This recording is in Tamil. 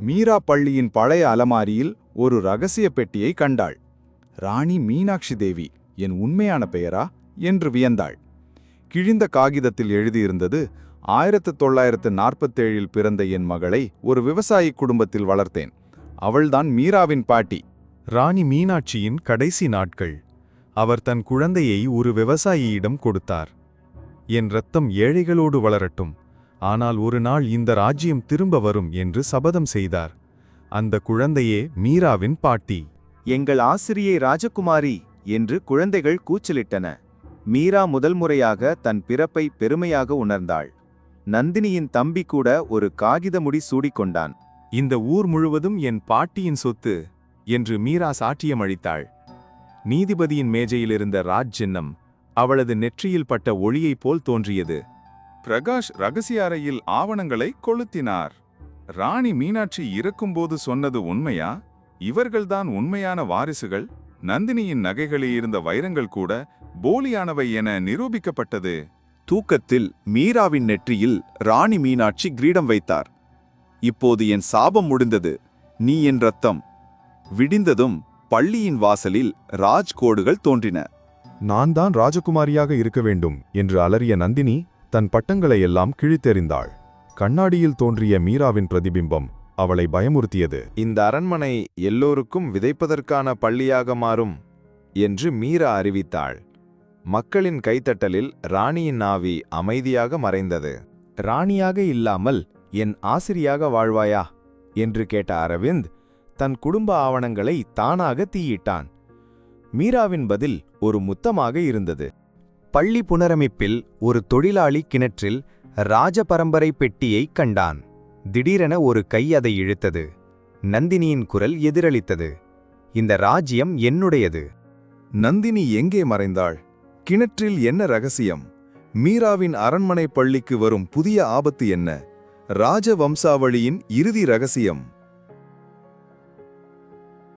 மீரா பள்ளியின் பழைய அலமாரியில் ஒரு ரகசிய பெட்டியை கண்டாள். ராணி மீனாட்சி தேவி என் உண்மையான பெயரா? என்று வியந்தாள். கிழிந்த காகிதத்தில் எழுதியிருந்தது ஆயிரத்து தொள்ளாயிரத்து நாற்பத்தேழில் பிறந்த என் மகளை ஒரு விவசாயி குடும்பத்தில் வளர்த்தேன். அவள்தான் மீராவின் பாட்டி. ராணி மீனாட்சியின் கடைசி நாட்கள். அவர் தன் குழந்தையை ஒரு விவசாயியிடம் கொடுத்தார். என் ரத்தம் ஏழைகளோடு வளரட்டும். ஆனால் ஒரு நாள் இந்த ராஜ்யம் திரும்ப வரும் என்று சபதம் செய்தார். அந்த குழந்தையே மீராவின் பாட்டி. எங்கள் ஆசிரியை ராஜகுமாரி என்று குழந்தைகள் கூச்சலிட்டன. மீரா முதல் முறையாக தன் பிறப்பை பெருமையாக உணர்ந்தாள். நந்தினியின் தம்பி கூட ஒரு காகித முடி சூடிக்கொண்டான். இந்த ஊர் முழுவதும் என் பாட்டியின் சொத்து என்று மீரா சாட்சியம் அளித்தாள் நீதிபதியின் மேஜையிலிருந்த ராஜ் சின்னம் அவளது நெற்றியில் பட்ட ஒளியைப் போல் தோன்றியது. பிரகாஷ் ரகசிய அறையில் ஆவணங்களை கொளுத்தினார். ராணி மீனாட்சி இறக்கும்போது சொன்னது உண்மையா? இவர்கள்தான் உண்மையான வாரிசுகள்? நந்தினியின் நகைகளில் இருந்த வைரங்கள் கூட போலியானவை என நிரூபிக்கப்பட்டது. தூக்கத்தில் மீராவின் நெற்றியில் ராணி மீனாட்சி கிரீடம் வைத்தார். இப்போது என் சாபம் முடிந்தது. நீ என் ரத்தம். விடிந்ததும் பள்ளியின் வாசலில் ராஜ்கோடுகள் தோன்றின. நான் தான் ராஜகுமாரியாக இருக்க வேண்டும் என்று அலறிய நந்தினி தன் பட்டங்களை எல்லாம் கிழித்தெறிந்தாள். கண்ணாடியில் தோன்றிய மீராவின் பிரதிபிம்பம் அவளை பயமுறுத்தியது. இந்த அரண்மனை எல்லோருக்கும் விதைப்பதற்கான பள்ளியாக மாறும் என்று மீரா அறிவித்தாள். மக்களின் கைத்தட்டலில் ராணியின் ஆவி அமைதியாக மறைந்தது. ராணியாக இல்லாமல் என் ஆசிரியாக வாழ்வாயா? என்று கேட்ட அரவிந்த் தன் குடும்ப ஆவணங்களை தானாக தீயிட்டான். மீராவின் பதில் ஒரு முத்தமாக இருந்தது. பள்ளி புனரமைப்பில் ஒரு தொழிலாளி கிணற்றில் ராஜபரம்பரை பெட்டியை கண்டான். திடீரென ஒரு கை அதை இழுத்தது. நந்தினியின் குரல் எதிரளித்தது. இந்த ராஜ்யம் என்னுடையது. நந்தினி எங்கே மறைந்தாள்? கிணற்றில் என்ன ரகசியம்? மீராவின் அரண்மனை பள்ளிக்கு வரும் புதிய ஆபத்து என்ன? ராஜவம்சாவளியின் இறுதி ரகசியம்.